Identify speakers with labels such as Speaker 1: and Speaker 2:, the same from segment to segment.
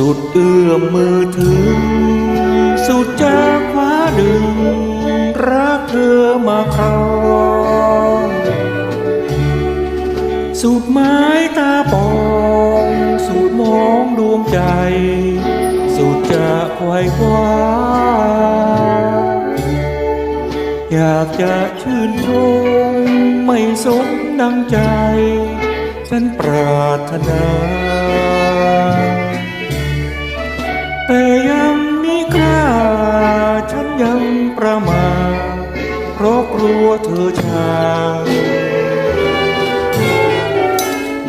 Speaker 1: สุดเอื้อมมือถึง สุดจะคว้าดึง รักเธอมาครองสุดไม้ตาปอง สุดมองดวงใจ สุดจะไขว้คว้า อยากจะชื่นชมไม่สมดังใจ ฉันปรารถนา ยังประมาทเพราะกลัวเธอชา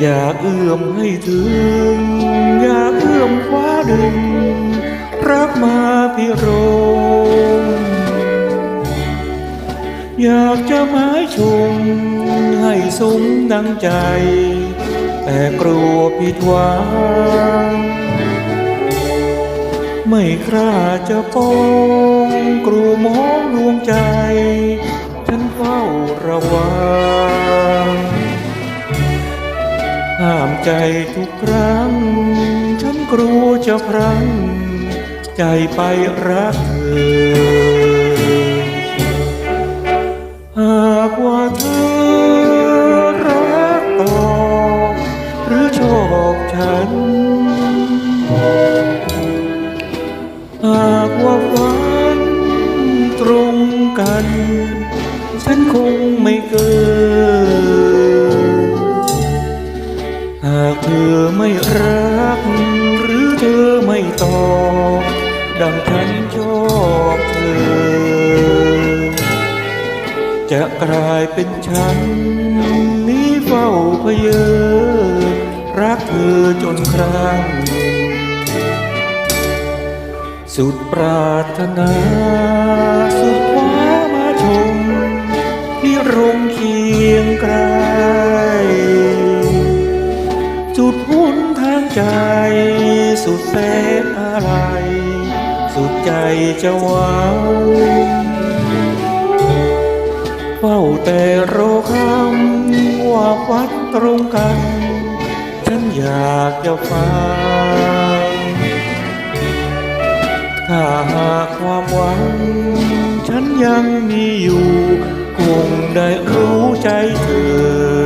Speaker 1: อยากเอื้อมให้ถึง อยากเอื้อมคว้าดึง รักมาพิโรมอยากจะหมายชม ให้สมดังใจ แต่กลัวผิดหวัง ไม่กล้าจะป้องกลัวมองดวงใจ ฉันเฝ้าระวัง ห้ามใจทุกครั้ง ฉันกลัวจะพลัง ใจไปรักเธอ ฉันคงไม่เกินหากเธอไม่รัก หรือเธอไม่ตอบดังฉันชอบเธอ จะกลายเป็นฉันนี้เฝ้าเพยอรักเธอจนครั้งสุดปรารถนาสุดความ ใจสุดแสนอะไร สุดใจจะหวังเฝ้าแต่รอคำว่าวัดตรงกัน ฉันอยากจะฟังถ้าหากความหวัง ฉันยังมีอยู่ คงได้รู้ใจเธอ